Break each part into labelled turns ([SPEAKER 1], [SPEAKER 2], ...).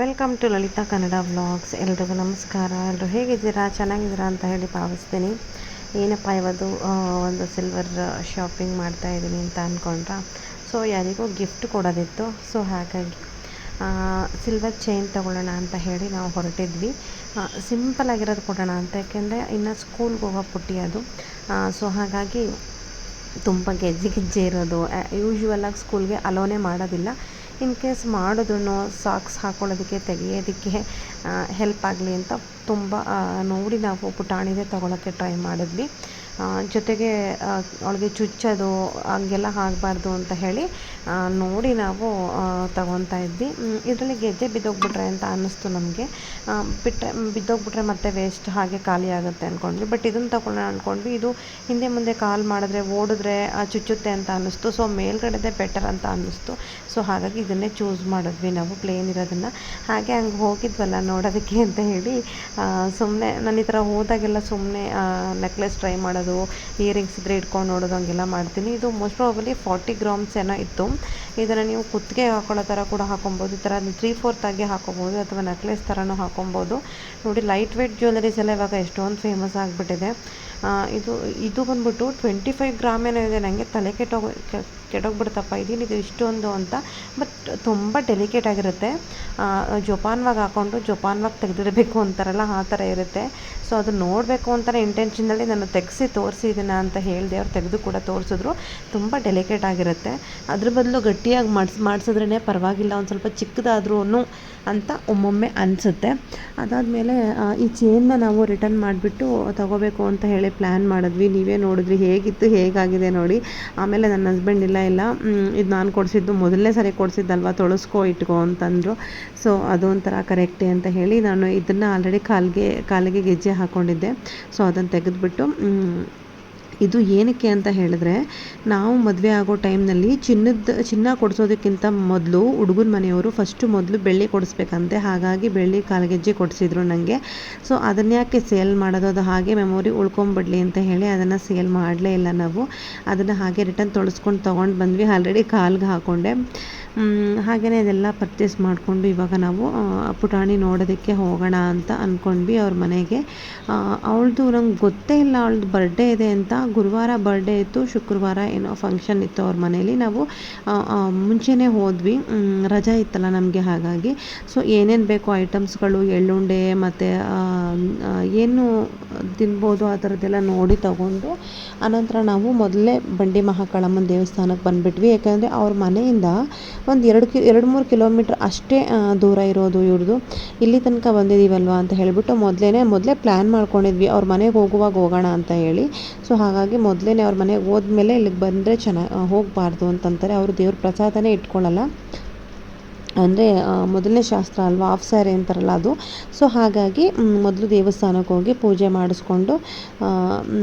[SPEAKER 1] Welcome to Lalitha Kannada vlogs ಎಲ್ರಿಗೂ ನಮಸ್ಕಾರ. ಎಲ್ಲರೂ ಹೇಗಿದ್ದೀರಾ? ಚೆನ್ನಾಗಿದ್ದೀರಾ ಅಂತ ಹೇಳಿ ಭಾವಿಸ್ತೀನಿ. ಏನಪ್ಪ, ಇವತ್ತು ಒಂದು ಸಿಲ್ವರ್ ಶಾಪಿಂಗ್ ಮಾಡ್ತಾ ಇದ್ದೀನಿ ಅಂತ ಅಂದ್ಕೊಂಡ್ರ ಸೊ ಯಾರಿಗೂ ಗಿಫ್ಟ್ ಕೊಡೋದಿತ್ತು. ಸೊ ಹಾಗಾಗಿ ಸಿಲ್ವರ್ ಚೈನ್ ತೊಗೊಳ್ಳೋಣ ಅಂತ ಹೇಳಿ ನಾವು ಹೊರಟಿದ್ವಿ. ಸಿಂಪಲ್ ಆಗಿರೋದು ಕೊಡೋಣ ಅಂತ. ಯಾಕೆಂದರೆ, ಇನ್ನು ಸ್ಕೂಲ್ಗೆ ಹೋಗೋ ಪುಟ್ಟಿ ಅದು. ಸೊ ಹಾಗಾಗಿ, ತುಂಬ ಗೆಜ್ಜೆ ಗೆಜ್ಜೆ ಇರೋದು. ಯೂಶ್ವಲಾಗಿ ಸ್ಕೂಲ್ಗೆ ಅಲೋನೇ ಮಾಡೋದಿಲ್ಲ. ಇನ್ ಕೇಸ್ ಮಾಡಿದ್ರು ಸಾಕ್ಸ್ ಹಾಕೊಳ್ಳೋದಕ್ಕೆ, ತೆಗೆಯೋದಕ್ಕೆ ಹೆಲ್ಪ್ ಆಗಲಿ ಅಂತ ತುಂಬ ನೋಡಿ ನಾವು ಪುಟಾಣಿದೆ ತೊಗೊಳಕ್ಕೆ ಟ್ರೈ ಮಾಡಿದ್ವಿ. ಜೊತೆಗೆ ಅವಳಿಗೆ ಚುಚ್ಚೋದು, ಹಂಗೆಲ್ಲ ಆಗಬಾರ್ದು ಅಂತ ಹೇಳಿ ನೋಡಿ ನಾವು ತಗೊತಾ ಇದ್ವಿ. ಇದರಲ್ಲಿ ಗೆಜ್ಜೆ ಬಿದ್ದೋಗ್ಬಿಟ್ರೆ ಅಂತ ಅನ್ನಿಸ್ತು ನಮಗೆ. ಬಿಟ್ಟರೆ ಬಿದ್ದೋಗ್ಬಿಟ್ರೆ ಮತ್ತೆ ವೇಸ್ಟ್ ಹಾಗೆ ಖಾಲಿ ಆಗುತ್ತೆ ಅಂದ್ಕೊಂಡ್ವಿ ಬಟ್ ಇದನ್ನು ತಗೊಳ್ಳೋಣ ಅಂದ್ಕೊಂಡ್ವಿ ಇದು ಹಿಂದೆ ಮುಂದೆ ಕಾಲ್ ಮಾಡಿದ್ರೆ, ಓಡಿದ್ರೆ ಚುಚ್ಚುತ್ತೆ ಅಂತ ಅನ್ನಿಸ್ತು. ಸೊ ಮೇಲ್ಗಡೆದೇ ಬೆಟರ್ ಅಂತ ಅನ್ನಿಸ್ತು. ಸೊ ಹಾಗಾಗಿ ಇದನ್ನೇ ಚೂಸ್ ಮಾಡಿದ್ವಿ ನಾವು ಪ್ಲೇನ್ ಇರೋದನ್ನು. ಹಾಗೆ ಹಂಗೆ ಹೋಗಿದ್ವಲ್ಲ ನೋಡೋದಕ್ಕೆ ಅಂತ ಹೇಳಿ ಸುಮ್ಮನೆ ನಾನು ಈ ಥರ ಹೋದಾಗೆಲ್ಲ ಸುಮ್ಮನೆ ನೆಕ್ಲೆಸ್ ಟ್ರೈ ಮಾಡೋದು ಇಯರಿಂಗ್ಸ್ ಇದ್ದರೆ ಇಟ್ಕೊಂಡು ನೋಡೋದು ಹಂಗೆಲ್ಲ ಮಾಡ್ತೀನಿ. ಇದು ಮೋಸ್ಟ್ ಪ್ರಾಬಲಿ ಫಾರ್ಟಿ ಗ್ರಾಮ್ಸ್ ಏನೋ ಇತ್ತು. ಇದನ್ನು ನೀವು ಕುತ್ತಿಗೆ ಹಾಕೊಳ್ಳೋ ಥರ ಕೂಡ ಹಾಕೊಬೋದು. ಈ ಥರ ತ್ರೀ ಫೋರ್ತ್ ಆಗಿ ಹಾಕೊಬೋದು ಅಥವಾ ನೆಕ್ಲೆಸ್ ಥರನೂ ಹಾಕೊಬೋದು. ನೋಡಿ ಲೈಟ್ ವೆಯ್ಟ್ ಜ್ಯುವೆಲರೀಸ್ ಎಲ್ಲ ಇವಾಗ ಎಷ್ಟೊಂದು ಫೇಮಸ್ ಆಗಿಬಿಟ್ಟಿದೆ. ಇದು ಇದು ಬಂದ್ಬಿಟ್ಟು ಟ್ವೆಂಟಿ ಫೈವ್ ಗ್ರಾಮ್ ಏನೋ ಇದೆ. ನನಗೆ ತಲೆ ಕೆಟ್ಟೋಗ ಕೆಟ್ಟೋಗ್ಬಿಡ್ತಪ್ಪ. ಇದೇನಿದು ಇಷ್ಟೊಂದು ಅಂತ. ಬಟ್ ತುಂಬ ಡೆಲಿಕೇಟ್ ಆಗಿರುತ್ತೆ. ಜೋಪಾನವಾಗಿ ಹಾಕ್ಕೊಂಡು ಜೋಪಾನವಾಗಿ ತೆಗೆದಿಡಬೇಕು ಅಂತಾರಲ್ಲ, ಆ ಥರ ಇರುತ್ತೆ. ಸೊ ಅದು ನೋಡಬೇಕು ಅಂತಲೇ ಇಂಟೆನ್ಷನಲ್ಲಿ ನಾನು ತೆಗೆಸಿ ತೋರಿಸಿ ಇದನ್ನು ಅಂತ ಹೇಳಿದೆ. ಅವ್ರು ತೆಗೆದು ಕೂಡ ತೋರಿಸಿದ್ರು. ತುಂಬ ಡೆಲಿಕೇಟ್ ಆಗಿರುತ್ತೆ. ಅದ್ರ ಬದಲು ಗಟ್ಟಿಯಾಗಿ ಮಾಡಿಸ್ ಮಾಡಿಸಿದ್ರೇ ಪರವಾಗಿಲ್ಲ, ಒಂದು ಸ್ವಲ್ಪ ಚಿಕ್ಕದಾದ್ರೂ ಅಂತ ಒಮ್ಮೊಮ್ಮೆ ಅನಿಸುತ್ತೆ. ಅದಾದಮೇಲೆ ಈ ಚೇನ್ನ ನಾವು ರಿಟರ್ನ್ ಮಾಡಿಬಿಟ್ಟು ತಗೋಬೇಕು ಅಂತ ಹೇಳಿ ಪ್ಲ್ಯಾನ್ ಮಾಡಿದ್ವಿ. ನೀವೇ ನೋಡಿದ್ರಿ ಹೇಗಿತ್ತು, ಹೇಗಾಗಿದೆ ನೋಡಿ. ಆಮೇಲೆ ನನ್ನ ಹಸ್ಬೆಂಡ್ ಇಲ್ಲ ಇಲ್ಲ ಇದು ನಾನು ಕೊಡಿಸಿದ್ದು ಮೊದಲನೇ ಸರಿ ಕೊಡಿಸಿದ್ದಲ್ವ, ತೊಳಸ್ಕೊ, ಇಟ್ಕೋ ಅಂತಂದರು. ಸೊ ಅದೊಂಥರ ಕರೆಕ್ಟೇ ಅಂತ ಹೇಳಿ ನಾನು ಇದನ್ನು ಆಲ್ರೆಡಿ ಕಾಲಿಗೆ ಕಾಲಿಗೆ ಗೆಜ್ಜೆ ಹಾಕ್ಕೊಂಡಿದ್ದೆ ಸೊ ಅದನ್ನು ತೆಗೆದುಬಿಟ್ಟು ಇದು ಏನಕ್ಕೆ ಅಂತ ಹೇಳಿದ್ರೆ, ನಾವು ಮದುವೆ ಆಗೋ ಟೈಮ್ನಲ್ಲಿ ಚಿನ್ನದ, ಚಿನ್ನ ಕೊಡಿಸೋದಕ್ಕಿಂತ ಮೊದಲು ಹುಡುಗನ ಮನೆಯವರು ಫಸ್ಟು ಮೊದಲು ಬೆಳ್ಳಿ ಕೊಡಿಸ್ಬೇಕಂತೆ. ಹಾಗಾಗಿ ಬೆಳ್ಳಿ ಕಾಲ್ಗೆಜ್ಜೆ ಕೊಡಿಸಿದ್ರು ನನಗೆ ಸೊ ಅದನ್ನ ಯಾಕೆ ಸೇಲ್ ಮಾಡೋದು? ಅದು ಹಾಗೆ ಮೆಮೊರಿ ಉಳ್ಕೊಂಬಿಡ್ಲಿ ಅಂತ ಹೇಳಿ ಅದನ್ನು ಸೇಲ್ ಮಾಡಲೇ ಇಲ್ಲ ನಾವು. ಅದನ್ನು ಹಾಗೆ ರಿಟರ್ನ್ ತೊಳಸ್ಕೊಂಡು ತೊಗೊಂಡು ಬಂದ್ವಿ. ಆಲ್ರೆಡಿ ಕಾಲ್ಗೆ ಹಾಕ್ಕೊಂಡೆ ಹಾಗೆಯೇ ಇದೆಲ್ಲ ಪರ್ಚೇಸ್ ಮಾಡಿಕೊಂಡು ಇವಾಗ ನಾವು ಪುಟಾಣಿ ನೋಡೋದಕ್ಕೆ ಹೋಗೋಣ ಅಂತ ಅಂದ್ಕೊಂಡ್ವಿ ಅವ್ರ ಮನೆಗೆ. ಅವಳದು ನಂಗೆ ಗೊತ್ತೇ ಇಲ್ಲ, ಅವಳದು ಬರ್ಡೇ ಇದೆ ಅಂತ. ಗುರುವಾರ ಬರ್ಡೇ ಇತ್ತು, ಶುಕ್ರವಾರ ಏನೋ ಫಂಕ್ಷನ್ ಇತ್ತು ಅವ್ರ ಮನೇಲಿ. ನಾವು ಮುಂಚೆನೇ ಹೋದ್ವಿ. ರಜಾ ಇತ್ತಲ್ಲ ನಮಗೆ ಹಾಗಾಗಿ. ಸೊ ಏನೇನು ಬೇಕು ಐಟಮ್ಸ್ಗಳು ಎಳ್ಳುಂಡೆ ಮತ್ತು ಏನು ತಿನ್ಬೋದು ಆ ಥರದ್ದೆಲ್ಲ ನೋಡಿ ತಗೊಂಡು ಆನಂತರ ನಾವು ಮೊದಲೇ ಬಂಡಿ ಮಹಾಕಾಳಮ್ಮನ ದೇವಸ್ಥಾನಕ್ಕೆ ಬಂದುಬಿಟ್ವಿ. ಯಾಕೆಂದರೆ ಅವ್ರ ಮನೆಯಿಂದ ಒಂದು ಎರಡು ಕಿ ಎರಡು ಮೂರು ಕಿಲೋಮೀಟ್ರ್ ಅಷ್ಟೇ ದೂರ ಇರೋದು ಇವ್ರದ್ದು ಇಲ್ಲಿ ತನಕ ಬಂದಿದ್ದೀವಲ್ವ ಅಂತ ಹೇಳಿಬಿಟ್ಟು ಮೊದಲೇ ಮೊದಲೇ ಪ್ಲ್ಯಾನ್ ಮಾಡ್ಕೊಂಡಿದ್ವಿ. ಅವ್ರ ಮನೆಗೆ ಹೋಗುವಾಗ ಹೋಗೋಣ ಅಂತ ಹೇಳಿ. ಸೊ ಹಾಗಾಗಿ ಮೊದಲೇ ಅವ್ರ ಮನೆಗೆ ಹೋದ್ಮೇಲೆ ಇಲ್ಲಿಗೆ ಬಂದರೆ ಚೆನ್ನಾಗಿ ಹೋಗಬಾರ್ದು ಅಂತಂತಾರೆ. ಅವರು ದೇವ್ರ ಪ್ರಸಾದನೇ ಇಟ್ಕೊಳ್ಳಲ್ಲ ಅಂದರೆ ಮೊದಲನೇ ಶಾಸ್ತ್ರ ಅಲ್ವಾ ಆಫ್ ಸ್ಯಾರಿ ಅಂತಾರಲ್ಲ ಅದು. ಸೊ ಹಾಗಾಗಿ ಮೊದಲು ದೇವಸ್ಥಾನಕ್ಕೆ ಹೋಗಿ ಪೂಜೆ ಮಾಡಿಸ್ಕೊಂಡು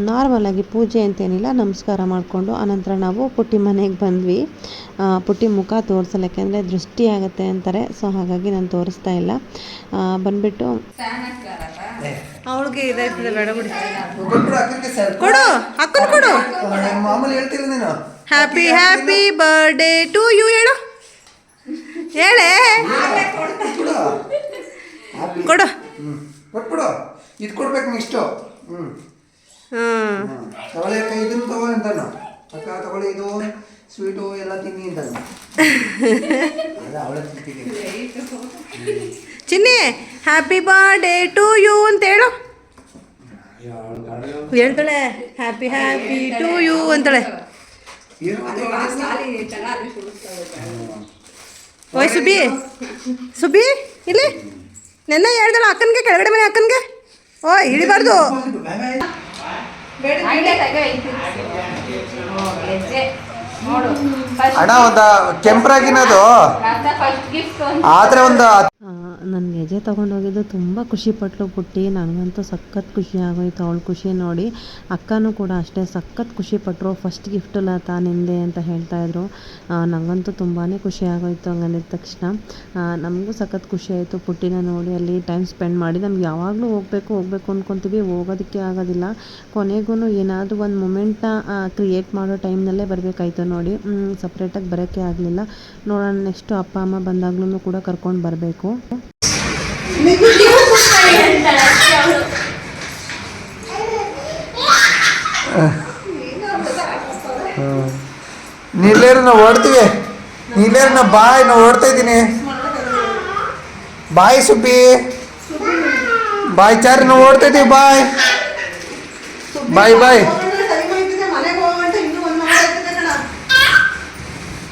[SPEAKER 1] ನಾರ್ಮಲಾಗಿ ಪೂಜೆ ಅಂತೇನಿಲ್ಲ ನಮಸ್ಕಾರ ಮಾಡಿಕೊಂಡು ಆನಂತರ ನಾವು ಪುಟ್ಟಿ ಮನೆಗೆ ಬಂದ್ವಿ. ಪುಟ್ಟಿ ಮುಖ ತೋರಿಸಲ್ಲ ಯಾಕೆಂದರೆ ದೃಷ್ಟಿ ಆಗುತ್ತೆ ಅಂತಾರೆ. ಸೊ ಹಾಗಾಗಿ ನಾನು ತೋರಿಸ್ತಾ ಇಲ್ಲ. ಬಂದ್ಬಿಟ್ಟು ಅವಳಿಗೆ ಇದಾಯ್ತದೆ ಬೇಡ ಬಿಡಿ. ಕೊಡು ಅಕ್ಕನ ಕೊಡು.
[SPEAKER 2] ನಾನು ಮಾಮೂಲಿ ಹೇಳ್ತಿಲ್ಲ ನೀನು.
[SPEAKER 1] Happy happy birthday to you ಹೇಳು. ಹೇಳೇ. ಕೊಡು.
[SPEAKER 2] ಕೊಟ್ಬಿಡು. ಇದು ಕೊಡ್ಬೇಕು ನೆಕ್ಸ್ಟು ಹ್ಞೂ
[SPEAKER 1] ಹ್ಞೂ
[SPEAKER 2] ತಗೊಳ್ಳಿ ಅಕ್ಕ ಇದನ್ನು ತಗೊಳ್ಳಿ ಅಂತಾನು. ಅಕ್ಕ ತಗೊಳ್ಳಿ ಇದು ಸ್ವೀಟು ಎಲ್ಲ ತಿನ್ನಿ ಅಂತಾನು.
[SPEAKER 1] ಚಿನ್ನಿ ಹ್ಯಾಪಿ ಬರ್ಡೇ ಟು ಯು ಅಂತ ಹೇಳು. ಹೇಳ್ತಾಳೆ ಹ್ಯಾಪಿ ಹ್ಯಾಪಿ ಟು ಯು ಅಂತಾಳೆ. ಓಯ್ ಸುಬಿ ಸುಬಿ ಇಲ್ಲಿ. ನೆನ್ನೆ ಹೇಳ್ದಲ್ಲ ಅಕ್ಕನ್ಗೆ ಕೆಳಗಡೆ ಮನೆ ಅಕ್ಕನ್ಗೆ? ಓಯ್ ಇಳಿಬಾರ್ದು.
[SPEAKER 2] ಅಣ್ಣ ಒಂದು ಕೆಂಪ್ರಾಗಿನದು. ಆದ್ರೆ ಒಂದು
[SPEAKER 1] ನನ್ನ ಗೆಜೆ ತೊಗೊಂಡೋಗಿದ್ದು ತುಂಬ ಖುಷಿಪಟ್ಟಳು ಪುಟ್ಟಿ. ನನಗಂತೂ ಸಖತ್ ಖುಷಿ ಆಗೋಯ್ತು ಅವಳು ಖುಷಿ ನೋಡಿ. ಅಕ್ಕನೂ ಕೂಡ ಅಷ್ಟೇ ಸಖತ್ ಖುಷಿಪಟ್ಟರು ಫಸ್ಟ್ ಗಿಫ್ಟ್ ಲತಾ ನಿಂದೆ ಅಂತ ಹೇಳ್ತಾಯಿದ್ರು ನನಗಂತೂ ತುಂಬಾ ಖುಷಿ ಆಗೋಯ್ತು ಹಂಗಂದಿದ ತಕ್ಷಣ. ನಮಗೂ ಸಖತ್ ಖುಷಿ ಆಯಿತು ಪುಟ್ಟಿನ ನೋಡಿ. ಅಲ್ಲಿ ಟೈಮ್ ಸ್ಪೆಂಡ್ ಮಾಡಿ ನಮ್ಗೆ ಯಾವಾಗಲೂ ಹೋಗಬೇಕು ಹೋಗಬೇಕು ಅಂದ್ಕೊತೀವಿ ಹೋಗೋದಕ್ಕೆ ಆಗೋದಿಲ್ಲ. ಕೊನೆಗೂ ಏನಾದರೂ ಒಂದು ಮೊಮೆಂಟ್ನ ಕ್ರಿಯೇಟ್ ಮಾಡೋ ಟೈಮ್ನಲ್ಲೇ ಬರಬೇಕಾಯ್ತು ನೋಡಿ. ಸಪ್ರೇಟಾಗಿ ಬರೋಕ್ಕೆ ಆಗಲಿಲ್ಲ. ನೋಡೋಣ ನೆಕ್ಸ್ಟು ಅಪ್ಪ, ಅಮ್ಮ ಬಂದಾಗ್ಲೂ ಕೂಡ ಕರ್ಕೊಂಡು ಬರಬೇಕು.
[SPEAKER 2] ನೀಲೇರು ನಾವು ಓಡ್ತೀವಿ. ನೀಲೇರು ನಾ ಬಾಯ್ ನಾವು ಓಡ್ತಾ ಇದ್ದೀನಿ. ಬಾಯ್ ಸುಬ್ಬಿ. ಬಾಯ್ ಚಾರಿ ನಾವು ಓಡ್ತಾ ಇದ್ದೀವಿ, ಬಾಯ್. ಬಾಯ್ ಬಾಯ್.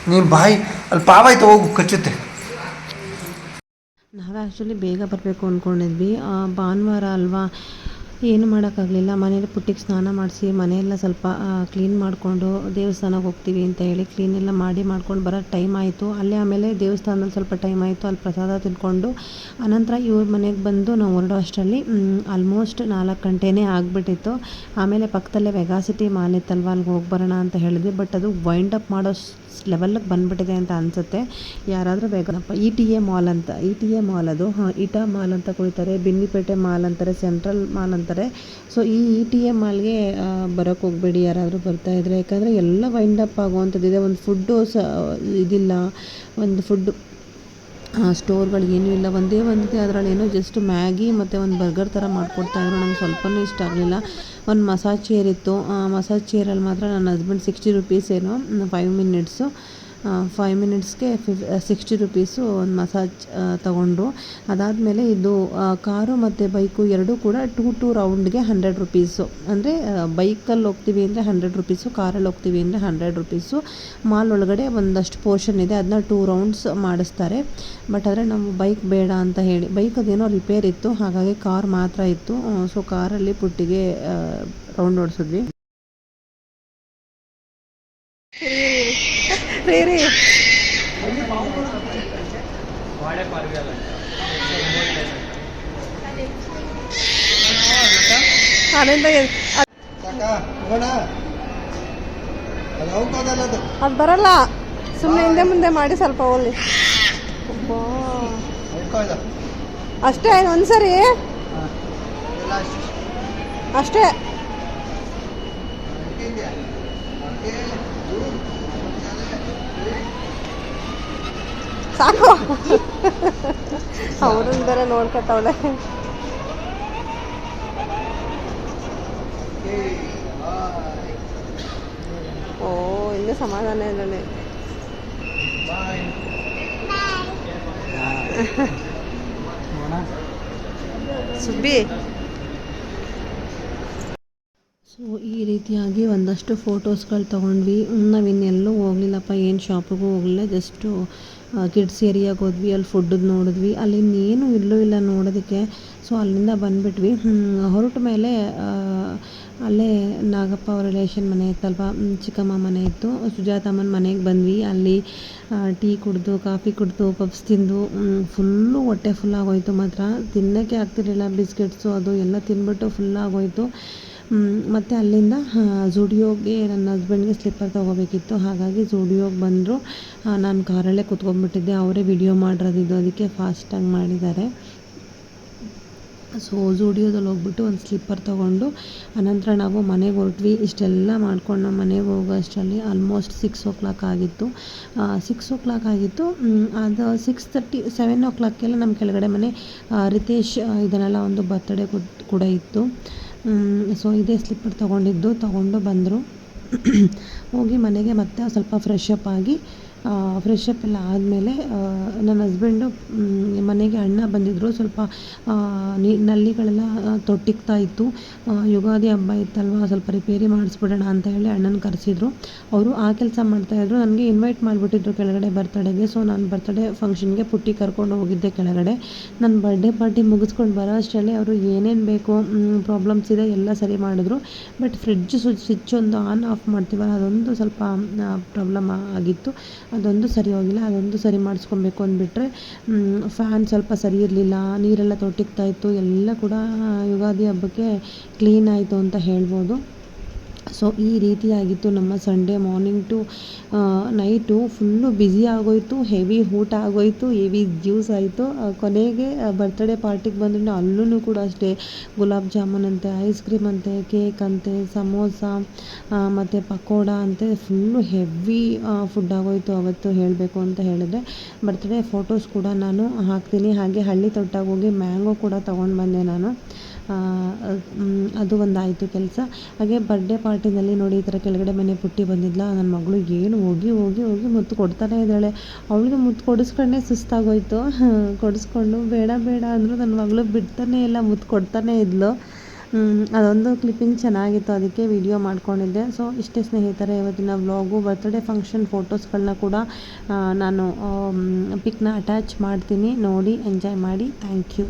[SPEAKER 2] ನೀ ಬಾಯ್, ಅಲ್ಲಿ ಪಾವ ಆಯ್ತು ಹೋಗು, ಕಚ್ಚುತ್ತೆ.
[SPEAKER 1] ನಾವು ಆ್ಯಕ್ಚುಲಿ ಬೇಗ ಬರಬೇಕು ಅಂದ್ಕೊಂಡಿದ್ವಿ ಭಾನುವಾರ ಅಲ್ವಾ? ಏನು ಮಾಡೋಕ್ಕಾಗಲಿಲ್ಲ. ಮನೇಲಿ ಪುಟ್ಟಿಗೆ ಸ್ನಾನ ಮಾಡಿಸಿ, ಮನೆಯೆಲ್ಲ ಸ್ವಲ್ಪ ಕ್ಲೀನ್ ಮಾಡಿಕೊಂಡು ದೇವಸ್ಥಾನಕ್ಕೆ ಹೋಗ್ತೀವಿ ಅಂತ ಹೇಳಿ ಕ್ಲೀನ್ ಎಲ್ಲ ಮಾಡಿ ಮಾಡ್ಕೊಂಡು ಬರೋ ಟೈಮ್ ಆಯಿತು. ಅಲ್ಲೇ ಆಮೇಲೆ ದೇವಸ್ಥಾನದಲ್ಲಿ ಸ್ವಲ್ಪ ಟೈಮ್ ಆಯಿತು. ಅಲ್ಲಿ ಪ್ರಸಾದ ತಿಂದ್ಕೊಂಡು ಅನಂತರ ಇವ್ರ ಮನೆಗೆ ಬಂದು ನಾವು ಹೊರಡೋ ಅಷ್ಟರಲ್ಲಿ ಆಲ್ಮೋಸ್ಟ್ ನಾಲ್ಕು ಗಂಟೆನೇ ಆಗಿಬಿಟ್ಟಿತ್ತು. ಆಮೇಲೆ ಪಕ್ಕದಲ್ಲೇ ವೆಗಾಸಿಟಿ ಮಾಲ್ ಇತ್ತಲ್ವ? ಅಲ್ಲಿಗೆ ಹೋಗಿ ಬರೋಣ ಅಂತ ಹೇಳಿದ್ವಿ. ಬಟ್ ಅದು ವೈಂಡ್ ಅಪ್ ಮಾಡೋ ಲೆವೆಲ್ಗೆ ಬಂದ್ಬಿಟ್ಟಿದೆ ಅಂತ ಅನಿಸುತ್ತೆ. ಯಾರಾದರೂ ಬೇಕಪ್ಪ ಇ ಟಿ ಎ ಮಾಲ್ ಅಂತ ಇ ಟಿ ಎ ಮಾಲ್ ಅದು. ಹಾಂ ಇಟಾ ಮಾಲ್ ಅಂತ ಕುಳಿತಾರೆ, ಬಿನ್ನಿಪೇಟೆ ಮಾಲ್ ಅಂತಾರೆ ಸೆಂಟ್ರಲ್ ಮಾಲ್ ಅಂತಾರೆ. ಸೊ ಈ ಇ ಟಿ ಎ ಮಾಲ್ಗೆ ಬರೋಕ್ಕೆ ಹೋಗಬೇಡಿ ಯಾರಾದರೂ ಬರ್ತಾ ಇದ್ರೆ. ಯಾಕಂದರೆ ಎಲ್ಲ ವೈಂಡ್ ಅಪ್ ಆಗುವಂಥದ್ದಿದೆ ಒಂದು ಫುಡ್ಡು ಸ, ಇದಿಲ್ಲ. ಒಂದು ಫುಡ್ ಸ್ಟೋರ್ಗಳು ಏನೂ ಇಲ್ಲ. ಒಂದೇ ಒಂದಿದೆ ಅದರಲ್ಲಿ ಏನೋ ಜಸ್ಟ್ ಮ್ಯಾಗಿ ಮತ್ತು ಒಂದು ಬರ್ಗರ್ ಥರ ಮಾಡಿಕೊಡ್ತಾಯಿದ್ರು ನಂಗೆ ಸ್ವಲ್ಪನೂ ಇಷ್ಟ ಆಗಲಿಲ್ಲ. ಒಂದು ಮಸಾಜ್ ಚೇರ್ ಇತ್ತು. ಮಸಾಜ್ ಚೇರಲ್ಲಿ ಮಾತ್ರ ನನ್ನ ಹಸ್ಬೆಂಡ್ ಸಿಕ್ಸ್ಟಿ ರುಪೀಸ್ ಏನೋ ಫೈವ್ ಮಿನಿಟ್ಸು ಫೈವ್ ಮಿನಿಟ್ಸ್ಗೆ ಫಿಫ್ ಸಿಕ್ಸ್ಟಿ ರುಪೀಸು ಒಂದು ಮಸಾಜ್ ತೊಗೊಂಡ್ರು. ಅದಾದಮೇಲೆ ಇದು ಕಾರು ಮತ್ತು ಬೈಕು ಎರಡೂ ಕೂಡ ಟೂ ಟೂ ರೌಂಡ್ಗೆ ಹಂಡ್ರೆಡ್ ರುಪೀಸು ಅಂದರೆ ಬೈಕಲ್ಲಿ ಹೋಗ್ತೀವಿ ಅಂದರೆ ಹಂಡ್ರೆಡ್ ರುಪೀಸು ಕಾರಲ್ಲಿ ಹೋಗ್ತೀವಿ ಅಂದರೆ ಹಂಡ್ರೆಡ್ ರುಪೀಸು ಮಾಲ್ ಒಳಗಡೆ ಒಂದಷ್ಟು ಪೋರ್ಷನ್ ಇದೆ ಅದನ್ನ ಟೂ ರೌಂಡ್ಸ್ ಮಾಡಿಸ್ತಾರೆ. ಬಟ್ ಆದರೆ ನಮ್ಮ ಬೈಕ್ ಬೇಡ ಅಂತ ಹೇಳಿ, ಬೈಕ್ ಅದೇನೋ ರಿಪೇರ್ ಇತ್ತು, ಹಾಗಾಗಿ ಕಾರ್ ಮಾತ್ರ ಇತ್ತು. ಸೊ ಕಾರಲ್ಲಿ ಪುಟ್ಟಿಗೆ ರೌಂಡ್ ಓಡಿಸಿದ್ವಿ ರೀ ರೀ ಅಲ್ಲಿಂದ
[SPEAKER 2] ಅದು ಹೋಗೋದಲ್ಲ ಅದು
[SPEAKER 1] ಅದು ಬರಲ್ಲ ಸುಮ್ಮನೆ ಹಿಂದೆ ಮುಂದೆ ಮಾಡಿ ಸ್ವಲ್ಪ ಹೋಗ್ಲಿ
[SPEAKER 2] ಹೋಗ್ಕೋದ
[SPEAKER 1] ಅಷ್ಟೇ ಒಂದ್ಸರಿ
[SPEAKER 2] ಎಲ್ಲ ಅಷ್ಟು
[SPEAKER 1] ಅಷ್ಟೇ ಸಾಕು. ಅವ್ರನ್ನ ಬೇರೆ ನೋಡ್ಕೊತಾವಳೆ. ಓ ಇನ್ನೂ ಸಮಾಧಾನ ಇಲ್ಲ ಸುಬ್ಬಿ. ಸೊ, ಈ ರೀತಿಯಾಗಿ ಒಂದಷ್ಟು ಫೋಟೋಸ್ಗಳು ತೊಗೊಂಡ್ವಿ. ನಾವಿನ್ನೆಲ್ಲೂ ಹೋಗ್ಲಿಲ್ಲಪ್ಪ, ಏನು ಶಾಪಿಗೂ ಹೋಗಲಿಲ್ಲ. ಜಸ್ಟು ಕಿಡ್ಸ್ ಏರಿಯಾಗೆ ಹೋದ್ವಿ, ಅಲ್ಲಿ ಫುಡ್ ನೋಡಿದ್ವಿ. ಅಲ್ಲಿ ಇನ್ನೇನು ಇಲ್ಲೂ ಇಲ್ಲ ನೋಡೋದಕ್ಕೆ. ಸೊ, ಅಲ್ಲಿಂದ ಬಂದುಬಿಟ್ವಿ. ಹೊರಟ ಮೇಲೆ ಅಲ್ಲೇ ನಾಗಪ್ಪ ಅವ್ರ ರಿಲೇಷನ್ ಮನೆ ಇತ್ತಲ್ವ? ಚಿಕ್ಕಮ್ಮ ಮನೆ ಇತ್ತು. ಸುಜಾತಮ್ಮನ ಮನೆಗೆ ಬಂದ್ವಿ. ಅಲ್ಲಿ ಟೀ ಕುಡಿದು, ಕಾಫಿ ಕುಡಿದು, ಪಪ್ಸ್ ತಿಂದು ಫುಲ್ಲು ಹೊಟ್ಟೆ ಫುಲ್ಲಾಗೋಯಿತು ಮಾತ್ರ. ತಿನ್ನೋಕ್ಕೆ ಆಗ್ತಿರಲಿಲ್ಲ, ಬಿಸ್ಕೆಟ್ಸು, ಅದು ಎಲ್ಲ ತಿಂದ್ಬಿಟ್ಟು ಫುಲ್ ಆಗೋಯ್ತು. ಮತ್ತು ಅಲ್ಲಿಂದ ಝುಡಿಯೋಗೆ ನನ್ನ ಹಸ್ಬೆಂಡ್ಗೆ ಸ್ಲಿಪ್ಪರ್ ತೊಗೋಬೇಕಿತ್ತು. ಹಾಗಾಗಿ ಝುಡಿಯೋಗೆ ಬಂದರು. ನಾನು ಕಾರಲ್ಲೇ ಕುತ್ಕೊಂಡ್ಬಿಟ್ಟಿದ್ದೆ. ಅವರೇ ವಿಡಿಯೋ ಮಾಡಿರೋದಿದ್ದು ಅದಕ್ಕೆ ಫಾಸ್ಟಾಗಿ ಮಾಡಿದ್ದಾರೆ. ಸೊ ಝೂಡಿಯೋದಲ್ಲಿ ಹೋಗ್ಬಿಟ್ಟು ಒಂದು ಸ್ಲಿಪ್ಪರ್ ತೊಗೊಂಡು, ಅನಂತರ ನಾವು ಮನೆಗೆ ಹೊರಟ್ವಿ. ಇಷ್ಟೆಲ್ಲ ಮಾಡ್ಕೊಂಡು ನಾವು ಮನೆಗೆ ಹೋಗೋ ಅಷ್ಟರಲ್ಲಿ ಆಲ್ಮೋಸ್ಟ್ ಸಿಕ್ಸ್ ಓ ಕ್ಲಾಕ್ ಆಗಿತ್ತು. ಸಿಕ್ಸ್ ಓ ಕ್ಲಾಕ್ ಆಗಿತ್ತು. ಅದು ಸಿಕ್ಸ್ ತರ್ಟಿ ಸೆವೆನ್ ಓ ಕ್ಲಾಕ್ಗೆಲ್ಲ ನಮ್ಮ ಕೆಳಗಡೆ ಮನೆ ರಿತೇಶ್ ಇದನ್ನೆಲ್ಲ ಒಂದು ಬರ್ತಡೇ ಕೂಡ ಇತ್ತು. ಸೊ ಇದೇ ಸ್ಲಿಪ್ಪರ್ ತೊಗೊಂಡಿದ್ದು ತೊಗೊಂಡು ಬಂದರು. ಹೋಗಿ ಮನೆಗೆ ಮತ್ತೆ ಸ್ವಲ್ಪ ಫ್ರೆಶ್ ಅಪ್ ಆಗಿ ಫ್ರೆಶ್ ಅಪ್ ಎಲ್ಲ ಆದಮೇಲೆ ನನ್ನ ಹಸ್ಬೆಂಡು ಮನೆಗೆ ಅಣ್ಣ ಬಂದಿದ್ದರು ಸ್ವಲ್ಪ ನೀ, ನಲ್ಲಿಗಳೆಲ್ಲ ತೊಟ್ಟಿಕ್ತಾ ಇತ್ತು. ಯುಗಾದಿ ಹಬ್ಬ ಇತ್ತಲ್ವ, ಸ್ವಲ್ಪ ರಿಪೇರಿ ಮಾಡಿಸ್ಬಿಡೋಣ ಅಂತ ಹೇಳಿ ಅಣ್ಣನ ಕರೆಸಿದ್ರು. ಅವರು ಆ ಕೆಲಸ ಮಾಡ್ತಾಯಿದ್ರು ನನಗೆ ಇನ್ವೈಟ್ ಮಾಡಿಬಿಟ್ಟಿದ್ರು ಕೆಳಗಡೆ ಬರ್ತಡೇಗೆ ಸೊ ನಾನು ಬರ್ತಡೇ ಫಂಕ್ಷನ್ಗೆ ಪುಟ್ಟಿ ಕರ್ಕೊಂಡು ಹೋಗಿದ್ದೆ ಕೆಳಗಡೆ. ನನ್ನ ಬರ್ಡೇ ಪಾರ್ಟಿ ಮುಗಿಸ್ಕೊಂಡು ಬರೋ ಅಷ್ಟರಲ್ಲಿ ಅವರು ಏನೇನು ಬೇಕು ಪ್ರಾಬ್ಲಮ್ಸ್ ಇದೆ ಎಲ್ಲ ಸರಿ ಮಾಡಿದ್ರು. ಬಟ್ ಫ್ರಿಡ್ಜ್ ಸ್ವಿಚ್ ಒಂದು ಆನ್ ಆಫ್ ಮಾಡ್ತೀವಲ್ಲ, ಅದೊಂದು ಸ್ವಲ್ಪ ಪ್ರಾಬ್ಲಮ್ ಆಗಿತ್ತು. ಅದೊಂದು ಸರಿ ಹೋಗಿಲ್ಲ, ಅದೊಂದು ಸರಿ ಮಾಡಿಸ್ಕೊಬೇಕು ಅಂದ್ಬಿಟ್ರೆ ಫ್ಯಾನ್ ಸ್ವಲ್ಪ ಸರಿ ಇರಲಿಲ್ಲ, ನೀರೆಲ್ಲ ತೊಟ್ಟಿಗ್ತಾ ಇತ್ತು, ಎಲ್ಲ ಕೂಡ ಯುಗಾದಿ ಹಬ್ಬಕ್ಕೆ ಕ್ಲೀನ್ ಆಯಿತು ಅಂತ ಹೇಳ್ಬೋದು. ಸೊ ಈ ರೀತಿಯಾಗಿತ್ತು ನಮ್ಮ Sunday morning to night full busy ಆಗೋಯಿತು ಹೆವಿ ಊಟ ಆಗೋಯಿತು ಹೆವಿ ಜ್ಯೂಸ್ ಆಯಿತು. ಕೊನೆಗೆ ಬರ್ತ್ಡೇ ಪಾರ್ಟಿಗೆ ಬಂದ್ರೆ ಅಲ್ಲೂ ಕೂಡ ಅಷ್ಟೇ. ಗುಲಾಬ್ ಜಾಮೂನ್ ಅಂತೆ ಐಸ್ ಕ್ರೀಮ್ ಅಂತೆ ಕೇಕ್ ಅಂತೆ ಸಮೋಸ ಮತ್ತು ಪಕೋಡ ಅಂತೆ. ಫುಲ್ಲು ಹೆವಿ ಫುಡ್ ಆಗೋಯಿತು ಅವತ್ತು ಹೇಳಬೇಕು ಅಂತ ಹೇಳಿದ್ರೆ. ಬರ್ತ್ಡೇ ಫೋಟೋಸ್ ಕೂಡ ನಾನು ಹಾಕ್ತೀನಿ. ಹಾಗೆ ಹಳ್ಳಿ ತೊಟ್ಟಾಗೋಗಿ ಮ್ಯಾಂಗೋ ಕೂಡ ತೊಗೊಂಡು ಬಂದೆ ನಾನು. ಅದು ಒಂದಾಯಿತು ಕೆಲಸ. ಹಾಗೆ ಬರ್ಡೇ ಪಾರ್ಟಿನಲ್ಲಿ ನೋಡಿ ಈ ಥರ ಕೆಳಗಡೆ ಮನೆ ಪುಟ್ಟಿ ಬಂದಿದ್ಲ ನನ್ನ ಮಗಳು ಏನು ಹೋಗಿ ಹೋಗಿ ಹೋಗಿ ಮುತ್ತು ಕೊಡ್ತಾನೆ ಇದ್ದಾಳೆ. ಅವಳಿಗೆ ಮುತ್ತು ಕೊಡಿಸ್ಕೊಂಡೇ ಸುಸ್ತಾಗೋಯ್ತು. ಕೊಡಿಸ್ಕೊಂಡು ಬೇಡ ಬೇಡ ಅಂದರು ನನ್ನ ಮಗಳು ಬಿಡ್ತಾನೇ ಇಲ್ಲ, ಮುತ್ತು ಕೊಡ್ತಾನೆ ಇದ್ಲು. ಅದೊಂದು ಕ್ಲಿಪ್ಪಿಂಗ್ ಚೆನ್ನಾಗಿತ್ತು, ಅದಕ್ಕೆ ವಿಡಿಯೋ ಮಾಡ್ಕೊಂಡಿದ್ದೆ. ಸೊ ಇಷ್ಟೇ ಸ್ನೇಹಿತರೆ, ಇವತ್ತಿನ ವ್ಲಾಗು ಬರ್ತ್ಡೇ ಫಂಕ್ಷನ್ ಫೋಟೋಸ್ಗಳನ್ನ ಕೂಡ ನಾನು ಪಿಕ್ನ ಅಟ್ಯಾಚ್ ಮಾಡ್ತೀನಿ. ನೋಡಿ ಎಂಜಾಯ್ ಮಾಡಿ. Thank you